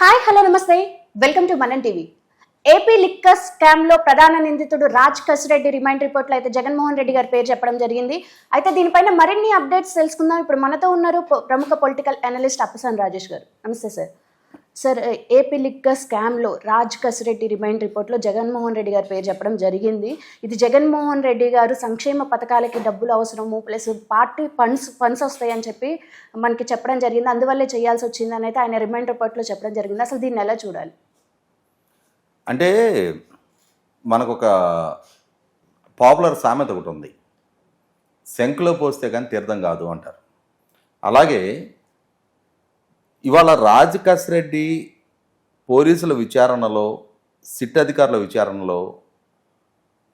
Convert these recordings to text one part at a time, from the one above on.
Hi hello నమస్తే. Welcome to Manan TV. AP liquor స్కామ్లో ప్రధాన నిందితుడు రాజ్ కసిరెడ్డి రిమైండ్ రిపోర్ట్లో అయితే జగన్మోహన్ రెడ్డి గారి పేరు చెప్పడం జరిగింది. అయితే దీనిపైన మరిన్ని అప్డేట్స్ తెలుసుకుందాం. ఇప్పుడు మనతో ఉన్నారు ప్రముఖ పొలిటికల్ అనలిస్ట్ అప్పసాన్ రాజేష్ గారు. నమస్తే సార్. సార్ ఏపీ లిక్కర్ స్కామ్లో రాజ్ కసిరెడ్డి రిమైండ్ రిపోర్ట్లో జగన్మోహన్ రెడ్డి గారి పేరు చెప్పడం జరిగింది. ఇది జగన్మోహన్ రెడ్డి గారు సంక్షేమ పథకాలకి డబ్బులు అవసరము ప్లస్ పార్టీ ఫండ్స్ ఫండ్స్ వస్తాయని చెప్పి మనకి చెప్పడం జరిగింది. అందువల్లే చేయాల్సి వచ్చింది అని అయితే ఆయన రిమైండ్ రిపోర్ట్లో చెప్పడం జరిగింది. అసలు దీన్ని ఎలా చూడాలి? అంటే మనకు ఒక పాపులర్ సామెత ఒకటి ఉంది. శంకులో పోస్తే కానీ తీర్థం కాదు అంటారు. అలాగే ఇవాళ రాజ్ రెడ్డి పోలీసుల విచారణలో సిట్ అధికారుల విచారణలో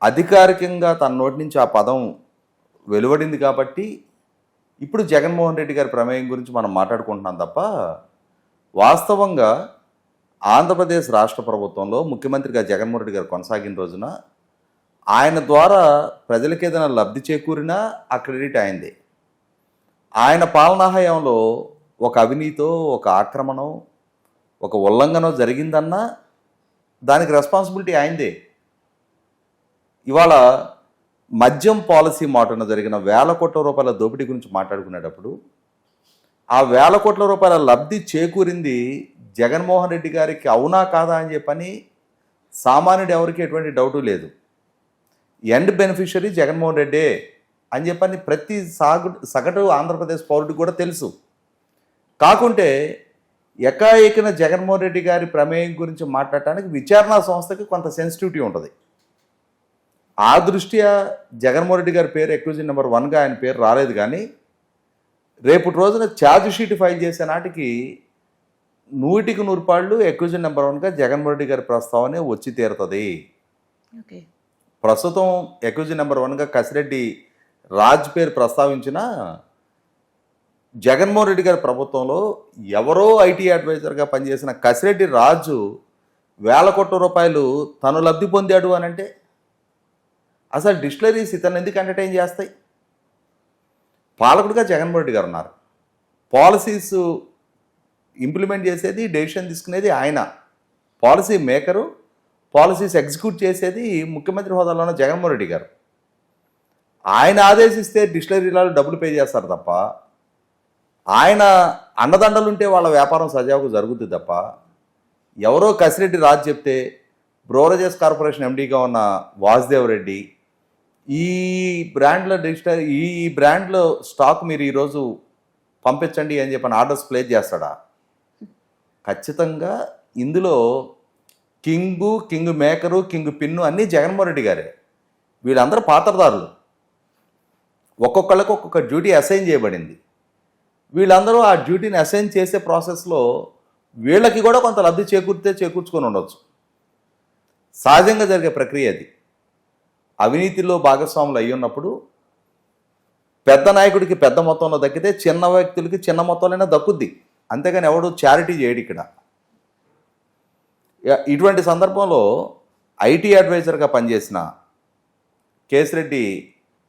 అధికారికంగా తన నోటి నుంచి ఆ పదం వెలువడింది కాబట్టి ఇప్పుడు జగన్మోహన్ రెడ్డి గారి ప్రమేయం గురించి మనం మాట్లాడుకుంటున్నాం తప్ప వాస్తవంగా ఆంధ్రప్రదేశ్ రాష్ట్ర ప్రభుత్వంలో ముఖ్యమంత్రిగా జగన్మోహన్ రెడ్డి గారు కొనసాగిన రోజున ఆయన ద్వారా ప్రజలకు ఏదైనా లబ్ధి చేకూరినా ఆ క్రెడిట్ అయింది ఆయన పాలనా హయాంలో ఒక అవినీతో ఒక ఆక్రమణం ఒక ఉల్లంఘన జరిగిందన్నా దానికి రెస్పాన్సిబిలిటీ ఆయనదే. ఇవాళ మద్యం పాలసీ మాటన జరిగిన వేల కోట్ల రూపాయల దోపిడీ గురించి మాట్లాడుకునేటప్పుడు ఆ వేల కోట్ల రూపాయల లబ్ధి చేకూరింది జగన్మోహన్ రెడ్డి గారికి అవునా కాదా అని చెప్పని సామాన్యుడు ఎవరికి ఎటువంటి డౌటు లేదు. ఎండ్ బెనిఫిషరీ జగన్మోహన్ రెడ్డే అని చెప్పని ప్రతి సాగు సగటు ఆంధ్రప్రదేశ్ పౌరుడికి కూడా తెలుసు. కాకుంటే ఎకాఏకిన జగన్మోహన్ రెడ్డి గారి ప్రమేయం గురించి మాట్లాడటానికి విచారణా సంస్థకి కొంత సెన్సిటివిటీ ఉంటుంది. ఆ దృష్ట్యా జగన్మోహన్ రెడ్డి గారి పేరు ఎక్విజన్ నెంబర్ వన్గా ఆయన పేరు రాలేదు కానీ రేపటి రోజున ఛార్జ్ షీట్ ఫైల్ చేసే నాటికి నూటికి నూరు పాళ్ళు ఎక్విజన్ నెంబర్ వన్గా జగన్మోహన్ రెడ్డి గారి ప్రస్తావనే వచ్చి తీరుతుంది. ఓకే. ప్రస్తుతం ఎక్విజన్ నెంబర్ వన్గా కసిరెడ్డి రాజ్ పేరు ప్రస్తావించిన జగన్మోహన్ రెడ్డి గారి ప్రభుత్వంలో ఎవరో ఐటీ అడ్వైజర్గా పనిచేసిన కసిరెడ్డి రాజు వేల కోట్ల రూపాయలు తను లబ్ధి పొందాడు అని అంటే అసలు డిస్టిలరీస్ ఇతను ఎందుకు ఎంటర్టైన్ చేస్తాయి? పాలకుడిగా జగన్మోహన్ రెడ్డి గారు ఉన్నారు. పాలసీస్ ఇంప్లిమెంట్ చేసేది డెసిషన్ తీసుకునేది ఆయన. పాలసీ మేకరు పాలసీస్ ఎగ్జిక్యూట్ చేసేది ముఖ్యమంత్రి హోదాలో ఉన్న జగన్మోహన్ రెడ్డి గారు. ఆయన ఆదేశిస్తే డిస్టిలరీలలో డబ్బులు పే చేస్తారు తప్ప ఆయన అండదండలుంటే వాళ్ళ వ్యాపారం సజావుకు జరుగుతుంది తప్ప ఎవరో కసిరెడ్డి రాజు చెప్తే బ్రోరజెస్ కార్పొరేషన్ ఎండీగా ఉన్న వాసుదేవ్ రెడ్డి ఈ బ్రాండ్లో డిజిటల్ ఈ బ్రాండ్లో స్టాక్ మీరు ఈరోజు పంపించండి అని చెప్పని ఆర్డర్స్ ప్లేస్ చేస్తాడా? ఖచ్చితంగా ఇందులో king king maker king pin అన్నీ జగన్మోహన్ రెడ్డి గారే. వీళ్ళందరూ పాత్రదారులు. ఒక్కొక్కళ్ళకి ఒక్కొక్క డ్యూటీ అసైన్ చేయబడింది. వీళ్ళందరూ ఆ డ్యూటీని అసైన్ చేసే ప్రాసెస్లో వీళ్ళకి కూడా కొంత లబ్ధి చేకూరితే చేకూర్చుకొని ఉండొచ్చు. సహజంగా జరిగే ప్రక్రియ అది. అవినీతిలో భాగస్వాములు అయి ఉన్నప్పుడు పెద్ద నాయకుడికి పెద్ద మొత్తంలో దక్కితే చిన్న వ్యక్తులకి చిన్న మొత్తంలోనే దక్కుద్ది. అంతేగాని ఎవడు చారిటీ చేయడు ఇక్కడ. ఇటువంటి సందర్భంలో ఐటీ అడ్వైజర్గా పనిచేసిన కేసిరెడ్డి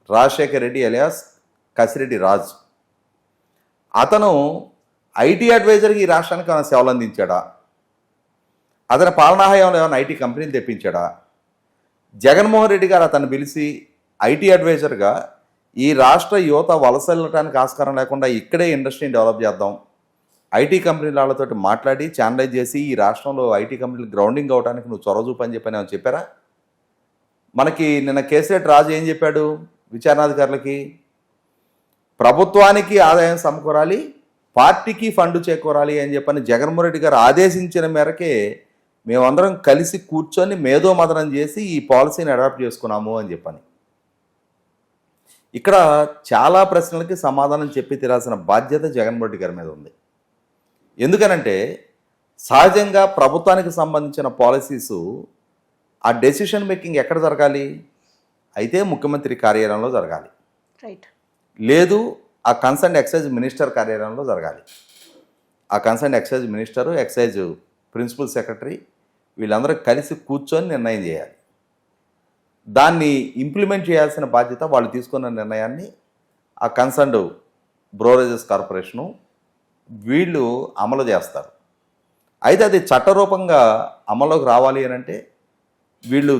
రాజశేఖర్ రెడ్డి అలియాస్ కసిరెడ్డి రాజ్. అతను ఐటీ అడ్వైజర్కి ఈ రాష్ట్రానికి ఏమైనా సేవలు అందించాడా? అతని పాలనాహయంలో ఏమైనా ఐటీ కంపెనీలు తెప్పించాడా? జగన్మోహన్ రెడ్డి గారు అతను పిలిచి ఐటీ అడ్వైజర్గా ఈ రాష్ట్ర యువత వలస వెళ్ళటానికి ఆస్కారం లేకుండా ఇక్కడే ఇండస్ట్రీని డెవలప్ చేద్దాం. ఐటీ కంపెనీల వాళ్ళతో మాట్లాడి ఛానలైజ్ చేసి ఈ రాష్ట్రంలో ఐటీ కంపెనీలు గ్రౌండింగ్ అవడానికి నువ్వు చొరవ చూపని చెప్పని ఏమైనా చెప్పారా? మనకి నిన్న కేసీఆర్ రాజు ఏం చెప్పాడు విచారణాధికారులకి? ప్రభుత్వానికి ఆదాయం సమకూరాలి పార్టీకి ఫండ్ చేకూరాలి అని చెప్పని జగన్మోహన్ రెడ్డి గారు ఆదేశించిన మేరకే మేమందరం కలిసి కూర్చొని మేధోమదనం చేసి ఈ పాలసీని అడాప్ట్ చేసుకున్నాము అని చెప్పని. ఇక్కడ చాలా ప్రశ్నలకి సమాధానం చెప్పి తీరాల్సిన బాధ్యత జగన్మోహన్ రెడ్డి గారి మీద ఉంది. ఎందుకనంటే సహజంగా ప్రభుత్వానికి సంబంధించిన పాలసీస్ ఆ డెసిషన్ మేకింగ్ ఎక్కడ జరగాలి? అయితే ముఖ్యమంత్రి కార్యాలయంలో జరగాలి. రైట్ లేదు ఆ కన్సర్న్ ఎక్సైజ్ మినిస్టర్ కార్యాలయంలో జరగాలి. ఆ concern excise minister excise principal secretary వీళ్ళందరూ కలిసి కూర్చొని నిర్ణయం చేయాలి. దాన్ని ఇంప్లిమెంట్ చేయాల్సిన బాధ్యత వాళ్ళు తీసుకున్న నిర్ణయాన్ని ఆ కన్సర్న్డ్ బ్రోరేజెస్ కార్పొరేషను వీళ్ళు అమలు చేస్తారు. అయితే అది చట్టరూపంగా అమల్లోకి రావాలి అని అంటే వీళ్ళు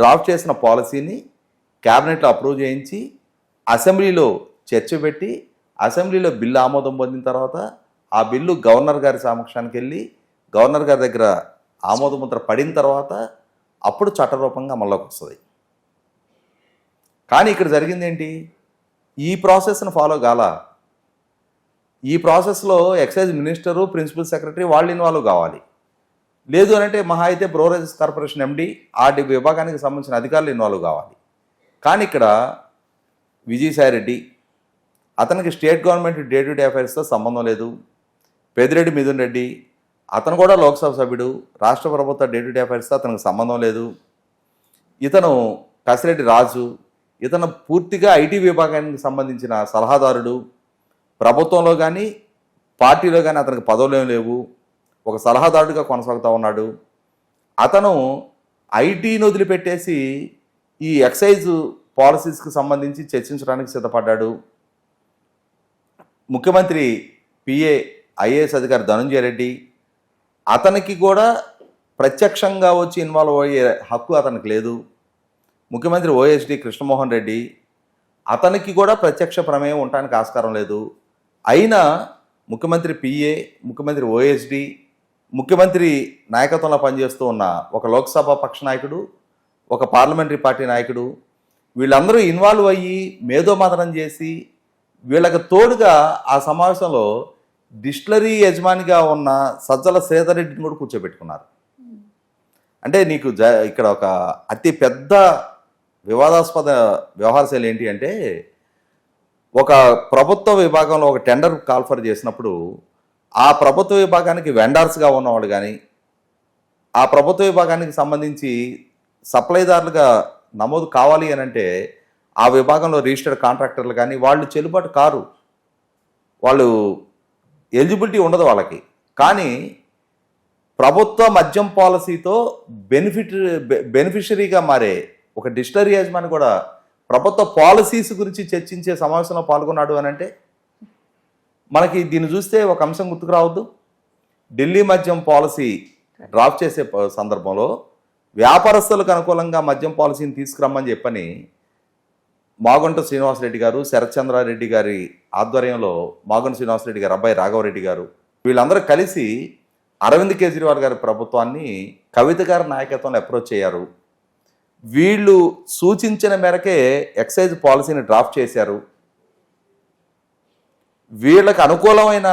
డ్రాఫ్ట్ చేసిన పాలసీని క్యాబినెట్లో అప్రూవ్ చేయించి అసెంబ్లీలో చర్చ పెట్టి అసెంబ్లీలో బిల్లు ఆమోదం పొందిన తర్వాత ఆ బిల్లు గవర్నర్ గారి సమక్షానికి వెళ్ళి గవర్నర్ గారి దగ్గర ఆమోద ముద్ర పడిన తర్వాత అప్పుడు చట్టరూపంగా అమల్లోకి వస్తుంది. కానీ ఇక్కడ జరిగింది ఏంటి? ఈ ప్రాసెస్ను ఫాలో కాల. ఈ ప్రాసెస్లో ఎక్సైజ్ మినిస్టరు ప్రిన్సిపల్ సెక్రటరీ వాళ్ళు ఇన్వాల్వ్ కావాలి. లేదు అంటే మహా అయితే బ్రోరేజెస్ కార్పొరేషన్ ఎండి ఆ విభాగానికి సంబంధించిన అధికారులు ఇన్వాల్వ్ కావాలి. కానీ ఇక్కడ విజయసాయి రెడ్డి అతనికి state government day to day అఫైర్స్తో సంబంధం లేదు. పెదిరెడ్డి మిథున్ రెడ్డి అతను కూడా లోక్సభ సభ్యుడు రాష్ట్ర ప్రభుత్వ డే టు డే అఫైర్స్తో అతనికి సంబంధం లేదు. ఇతను కసిరెడ్డి రాజు ఇతను పూర్తిగా ఐటీ విభాగానికి సంబంధించిన సలహాదారుడు. ప్రభుత్వంలో కానీ పార్టీలో కానీ అతనికి పదవులు లేవు. ఒక సలహాదారుడిగా కొనసాగుతూ ఉన్నాడు. అతను ఐటీని వదిలిపెట్టేసి ఈ ఎక్సైజ్ పాలసీస్కి సంబంధించి చర్చించడానికి సిద్ధపడ్డాడు. ముఖ్యమంత్రి పిఏ ఐఏఎస్ అధికారి ధనంజయ రెడ్డి అతనికి కూడా ప్రత్యక్షంగా వచ్చి ఇన్వాల్వ్ అయ్యే హక్కు అతనికి లేదు. ముఖ్యమంత్రి ఓఎస్డి కృష్ణమోహన్ రెడ్డి అతనికి కూడా ప్రత్యక్ష ప్రమేయం ఉండడానికి ఆస్కారం లేదు. అయినా ముఖ్యమంత్రి పిఏ ముఖ్యమంత్రి ఓఎస్డి ముఖ్యమంత్రి నాయకత్వంలో పనిచేస్తూ ఉన్న ఒక లోక్సభ పక్ష నాయకుడు ఒక పార్లమెంటరీ పార్టీ నాయకుడు వీళ్ళందరూ ఇన్వాల్వ్ అయ్యి మేధోమథనం చేసి వీళ్ళకి తోడుగా ఆ సమావేశంలో డిస్టిలరీ యజమానిగా ఉన్న సజ్జల శ్రీధర్ కూడా కూర్చోబెట్టుకున్నారు. అంటే నీకు జ ఇక్కడ ఒక అతి పెద్ద వివాదాస్పద వ్యవహార శైలి ఏంటి అంటే ఒక ప్రభుత్వ విభాగంలో ఒక టెండర్ కాల్ఫర్ చేసినప్పుడు ఆ ప్రభుత్వ విభాగానికి వెండర్స్గా ఉన్నవాళ్ళు కానీ ఆ ప్రభుత్వ విభాగానికి సంబంధించి సప్లైదారులుగా నమోదు కావాలి అని అంటే ఆ విభాగంలో రిజిస్టర్డ్ కాంట్రాక్టర్లు కానీ వాళ్ళు చెల్లుబాటు కారు. వాళ్ళు ఎలిజిబిలిటీ ఉండదు వాళ్ళకి. కానీ ప్రభుత్వ మద్యం పాలసీతో బెనిఫిట్ బె- బెనిఫిషరీగా మారే ఒక డిస్టరీ యజమాని కూడా ప్రభుత్వ పాలసీస్ గురించి చర్చించే సమావేశంలో పాల్గొన్నాడు అని అంటే మనకి దీన్ని చూస్తే ఒక అంశం గుర్తుకు రావద్దు. ఢిల్లీ మద్యం పాలసీ డ్రాప్ చేసే సందర్భంలో వ్యాపారస్తులకు అనుకూలంగా మద్యం పాలసీని తీసుకురమ్మని చెప్పని మాగుంట శ్రీనివాసరెడ్డి గారు శరత్చంద్రారెడ్డి గారి ఆధ్వర్యంలో మాగంట శ్రీనివాసరెడ్డి గారు అబ్బాయి రాఘవరెడ్డి గారు వీళ్ళందరూ కలిసి అరవింద్ కేజ్రీవాల్ గారి ప్రభుత్వాన్ని కవిత గారి నాయకత్వంలో అప్రోచ్ అయ్యారు. వీళ్ళు సూచించిన మేరకే ఎక్సైజ్ పాలసీని డ్రాఫ్ట్ చేశారు. వీళ్ళకి అనుకూలమైన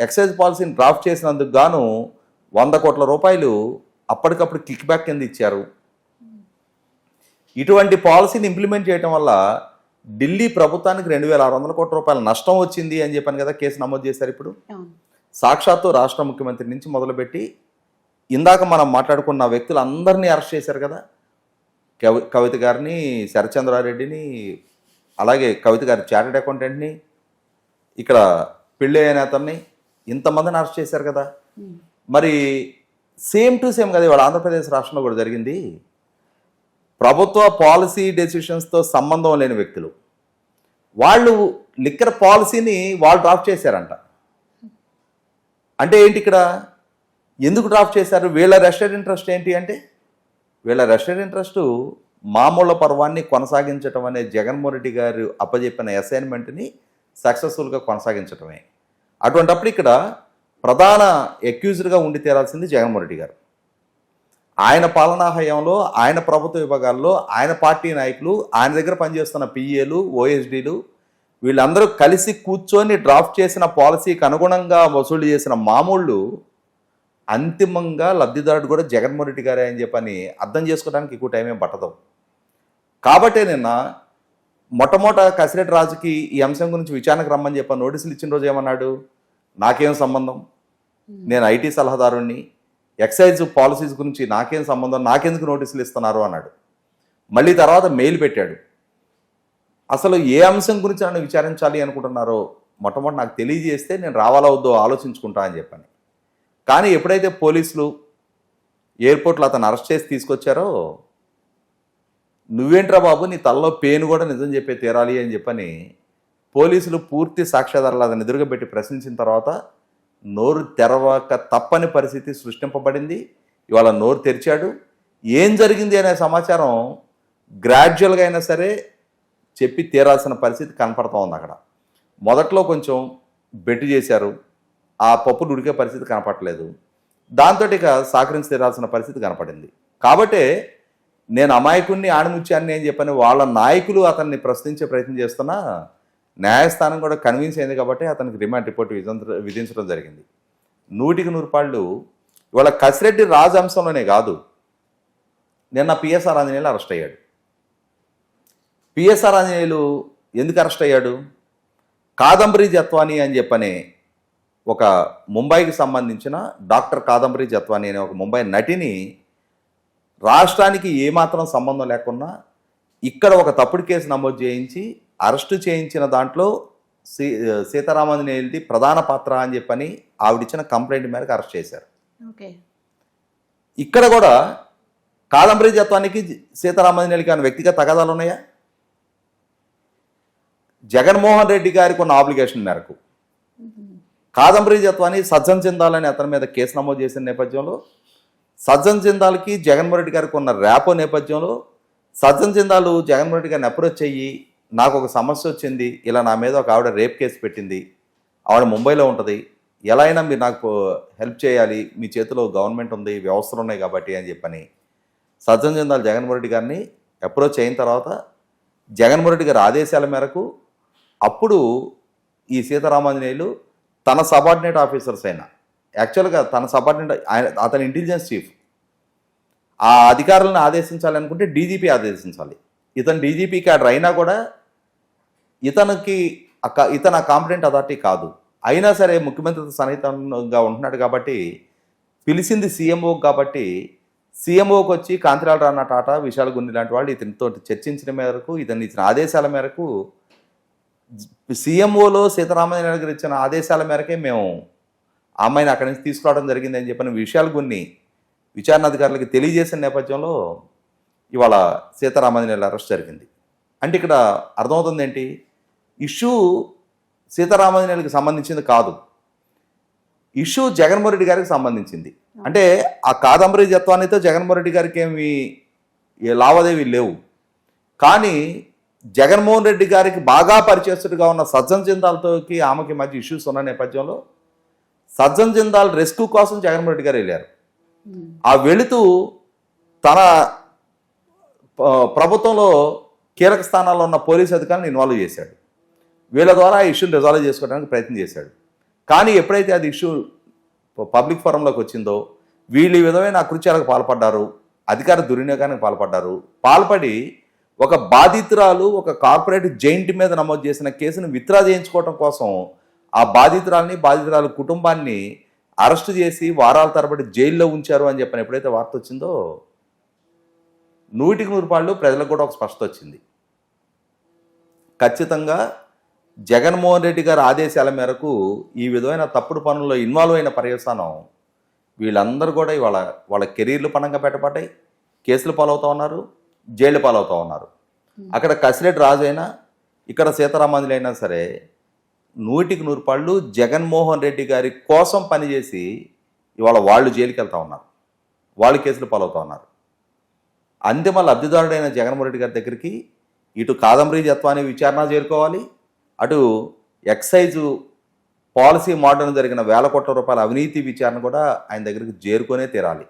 ఎక్సైజ్ పాలసీని డ్రాఫ్ట్ చేసినందుకు గాను వంద కోట్ల రూపాయలు అప్పటికప్పుడు కిక్ బ్యాక్ కింద ఇచ్చారు. ఇటువంటి పాలసీని ఇంప్లిమెంట్ చేయడం వల్ల ఢిల్లీ ప్రభుత్వానికి రెండు వేల ఆరు వందల కోట్ల రూపాయల నష్టం వచ్చింది అని చెప్పాను కదా కేసు నమోదు చేశారు ఇప్పుడు. సాక్షాత్తు రాష్ట్ర ముఖ్యమంత్రి నుంచి మొదలుపెట్టి ఇందాక మనం మాట్లాడుకున్న వ్యక్తులందరినీ అరెస్ట్ చేశారు కదా కవి కవిత గారిని శరచంద్రారెడ్డిని అలాగే కవిత గారి చార్టెడ్ అకౌంటెంట్ని ఇక్కడ పెళ్ళి అయిన అతన్ని ఇంతమందిని అరెస్ట్ చేశారు కదా. మరి సేమ్ టు సేమ్ కదా ఇవాళ ఆంధ్రప్రదేశ్ రాష్ట్రంలో కూడా జరిగింది. ప్రభుత్వ పాలసీ డెసిషన్స్తో సంబంధం లేని వ్యక్తులు. వాళ్ళు లిక్కర్ పాలసీని వాళ్ళు డ్రాఫ్ట్ చేశారంట. అంటే ఏంటి ఇక్కడ? ఎందుకు డ్రాఫ్ట్ చేశారు? వీళ్ళ రెస్టెడ్ ఇంట్రెస్ట్ ఏంటి అంటే? వీళ్ళ రెస్టెడ్ ఇంట్రెస్ట్ మామూలు పర్వాన్ని కొనసాగించటం అనే జగన్మోహన్ రెడ్డి గారు అప్పజెప్పిన అసైన్మెంట్ని సక్సెస్ఫుల్గా కొనసాగించటమే. అటువంటప్పుడు ఇక్కడ ప్రధాన ఎక్యూజ్డ్గా ఉండి తీరాల్సింది జగన్మోహన్ రెడ్డి గారు. ఆయన పాలనా హయాంలో ఆయన ప్రభుత్వ విభాగాల్లో ఆయన పార్టీ నాయకులు ఆయన దగ్గర పనిచేస్తున్న పిఏలు ఓఎస్డీలు వీళ్ళందరూ కలిసి కూర్చొని డ్రాఫ్ట్ చేసిన పాలసీకి అనుగుణంగా వసూలు చేసిన మామూళ్ళు అంతిమంగా లబ్ధిదారుడు కూడా జగన్మోహన్ రెడ్డి గారే అని చెప్పని అర్థం చేసుకోవడానికి ఎక్కువ టైం ఏం పట్టదు. కాబట్టే నిన్న మొట్టమొదట కసిరెడ్డి రాజుకి ఈ అంశం గురించి విచారణకు రమ్మని చెప్పి నోటీసులు ఇచ్చిన రోజు ఏమన్నాడు? నాకేం సంబంధం? నేను ఐటీ సలహాదారుణ్ణి. ఎక్సైజ్ పాలసీస్ గురించి నాకేం సంబంధం నాకెందుకు నోటీసులు ఇస్తున్నారు అన్నాడు. మళ్ళీ తర్వాత మెయిల్ పెట్టాడు. అసలు ఏ అంశం గురించి నన్ను విచారించాలి అనుకుంటున్నారో మొట్టమొదటి నాకు తెలియజేస్తే నేను రావాలా వద్దో ఆలోచించుకుంటా అని చెప్పాను. కానీ ఎప్పుడైతే పోలీసులు ఎయిర్పోర్ట్లో అతను అరెస్ట్ చేసి తీసుకొచ్చారో నువ్వేంట్రా బాబు నీ తలలో పెయిన్ కూడా నిజం చెప్పే తీరాలి అని చెప్పని పోలీసులు పూర్తి సాక్ష్యాధారాలు అతను ఎదురుగా పెట్టి ప్రశ్నించిన తర్వాత నోరు తెరవక తప్పని పరిస్థితి సృష్టింపబడింది. ఇవాళ నోరు తెరిచాడు. ఏం జరిగింది అనే సమాచారం గ్రాడ్యువల్గా అయినా సరే చెప్పి తీరాల్సిన పరిస్థితి కనపడతా ఉంది అక్కడ. మొదట్లో కొంచెం బెట్టు చేశారు. ఆ పప్పులు ఉడికే పరిస్థితి కనపడలేదు. దాంతో ఇక సహకరించి తీరాల్సిన పరిస్థితి కనపడింది. కాబట్టే నేను అమాయకుణ్ణి ఆణిముత్యాన్ని అని చెప్పని వాళ్ళ నాయకులు అతన్ని ప్రశ్నించే ప్రయత్నం చేస్తున్నా న్యాయస్థానం కూడా కన్విన్స్ అయింది కాబట్టి అతనికి రిమాండ్ రిపోర్ట్ విధించడం జరిగింది. నూటికి నూరు పాళ్ళు ఇవాళ కసిరెడ్డి రాజు అంశంలోనే కాదు నిన్న పిఎస్ఆర్ ఆంజనేయులు అరెస్ట్ అయ్యాడు. పిఎస్ఆర్ ఆంజనేయులు ఎందుకు అరెస్ట్ అయ్యాడు? కాదంబరి జత్వాని అని చెప్పనే ఒక ముంబైకి సంబంధించిన డాక్టర్ కాదంబరి జత్వాని అనే ఒక ముంబై నటిని రాష్ట్రానికి ఏమాత్రం సంబంధం లేకున్నా ఇక్కడ ఒక తప్పుడు కేసు నమోదు చేయించి అరెస్టు చేయించిన దాంట్లో సీ సీతారామాంజనేయులది ప్రధాన పాత్ర అని చెప్పని ఆవిడిచ్చిన కంప్లైంట్ మేరకు అరెస్ట్ చేశారు. ఓకే. ఇక్కడ కూడా కాదంబరి జత్వానికి సీతారామాంజనేయులకి అనే వ్యక్తిగత తగాదాలు ఉన్నాయా? జగన్మోహన్ రెడ్డి గారికి ఉన్న ఆబ్లిగేషన్ మేరకు. కాదంబరి జత్వాని సజ్జన్ జిందాల్ అతని మీద కేసు నమోదు చేసిన నేపథ్యంలో సజ్జన్ జిందాల్కి జగన్మోహన్ రెడ్డి గారికి ఉన్న ర్యాపో నేపథ్యంలో సజ్జన్ జిందాలు జగన్మోహన్ రెడ్డి గారిని అప్రోచ్ అయ్యి నాకు ఒక సమస్య వచ్చింది. ఇలా నా మీద ఒక ఆవిడ రేప్ కేసు పెట్టింది. ఆవిడ ముంబైలో ఉంటుంది. ఎలా అయినా మీరు నాకు హెల్ప్ చేయాలి. మీ చేతిలో గవర్నమెంట్ ఉంది. వ్యవస్థలు ఉన్నాయి కాబట్టి అని చెప్పని సజ్జన్ జిందాల్ జగన్మోహన్ రెడ్డి గారిని అప్రోచ్ అయిన తర్వాత జగన్మోహన్ రెడ్డి గారి ఆదేశాల మేరకు అప్పుడు ఈ సీతారామాంజనేయులు తన సబార్డినేట్ ఆఫీసర్స్ అయినా యాక్చువల్గా తన సబార్డినేట్ ఆయన అతని ఇంటెలిజెన్స్ చీఫ్ ఆ అధికారులను ఆదేశించాలనుకుంటే డీజీపీ ఆదేశించాలి. ఇతను డీజీపీ క్యాడర్ అయినా కూడా ఇతనికి అక్క ఇతను ఆ కాంపిటెంట్ అథారిటీ కాదు. అయినా సరే ముఖ్యమంత్రి సన్నిహితంగా ఉంటున్నాడు కాబట్టి పిలిచింది సీఎంఓ కాబట్టి సీఎంఓకి వచ్చి కాంతిలాల్ రాణ టాటా విశాల్ గున్ని లాంటి వాళ్ళు ఇతనితో చర్చించిన మేరకు ఇతని ఇచ్చిన ఆదేశాల మేరకు సీఎంఓలో సీతారామయ్య గారు ఇచ్చిన ఆదేశాల మేరకే మేము ఆ అమ్మాయిని అక్కడి నుంచి తీసుకురావడం జరిగిందని చెప్పిన విషయాలు గున్ని విచారణ అధికారులకి తెలియజేసిన నేపథ్యంలో ఇవాళ సీతారామయ్య అరెస్ట్ జరిగింది. అంటే ఇక్కడ అర్థమవుతుంది ఏంటి ఇష్యూ సీతారామాంజనేయులకి సంబంధించింది కాదు. ఇష్యూ జగన్మోహన్ రెడ్డి గారికి సంబంధించింది. అంటే ఆ కాదంబరి జత్వానితో జగన్మోహన్ రెడ్డి గారికి ఏమి లావాదేవీ లేవు. కానీ జగన్మోహన్ రెడ్డి గారికి బాగా పరిచయస్తుడిగా ఉన్న సజ్జన్ జిందాల్తోకి ఆమెకి మధ్య ఇష్యూస్ ఉన్న నేపథ్యంలో సజ్జన్ జిందాల్ రెస్క్యూ కోసం జగన్మోహన్ రెడ్డి గారు వెళ్ళారు. ఆ వెళుతూ తన ప్రభుత్వంలో కీలక స్థానాల్లో ఉన్న పోలీస్ అధికారులను ఇన్వాల్వ్ చేశాడు. వీళ్ళ ద్వారా ఆ ఇష్యూని రిజాల్వ్ చేసుకోవడానికి ప్రయత్నం చేశాడు. కానీ ఎప్పుడైతే అది ఇష్యూ పబ్లిక్ ఫోరంలోకి వచ్చిందో వీళ్ళు ఈ విధమైన అకృత్యాలకు పాల్పడ్డారు అధికార దుర్వినియోగానికి పాల్పడ్డారు. పాల్పడి ఒక బాధితురాలు ఒక కార్పొరేట్ జైంట్ మీద నమోదు చేసిన కేసును విత్డ్రా చేయించుకోవడం కోసం ఆ బాధితురాలని బాధితురాలు కుటుంబాన్ని అరెస్ట్ చేసి వారాల తరబడి జైల్లో ఉంచారు అని చెప్పని ఎప్పుడైతే వార్త వచ్చిందో నూటికి నూరు పాళ్ళు ప్రజలకు కూడా ఒక స్పష్టత వచ్చింది. ఖచ్చితంగా జగన్మోహన్ రెడ్డి గారి ఆదేశాల మేరకు ఈ విధమైన తప్పుడు పనుల్లో ఇన్వాల్వ్ అయిన పర్యవసానం వీళ్ళందరూ కూడా ఇవాళ వాళ్ళ కెరీర్లు పణంగా పెట్టబడ్డాయి. కేసులు పాలవుతా ఉన్నారు జైలు పాలవుతూ ఉన్నారు. అక్కడ కసిరెడ్డి రాజు అయినా ఇక్కడ సీతారామాంజలి అయినా సరే నూటికి నూరు పళ్ళు జగన్మోహన్ రెడ్డి గారి కోసం పనిచేసి ఇవాళ వాళ్ళు జైలుకి వెళ్తూ ఉన్నారు. వాళ్ళు కేసులు పాలవుతూ ఉన్నారు. అంతిమ లబ్ధిదారుడైన జగన్మోహన్ రెడ్డి గారి దగ్గరికి ఇటు కాదంబరి జత్వాన్ని విచారణ చేరుకోవాలి. అటు ఎక్సైజు పాలసీ మోడల్ జరిగిన వేల కోట్ల రూపాయల అవినీతి విచారణ కూడా ఆయన దగ్గరికి చేరుకొనే తీరాలి.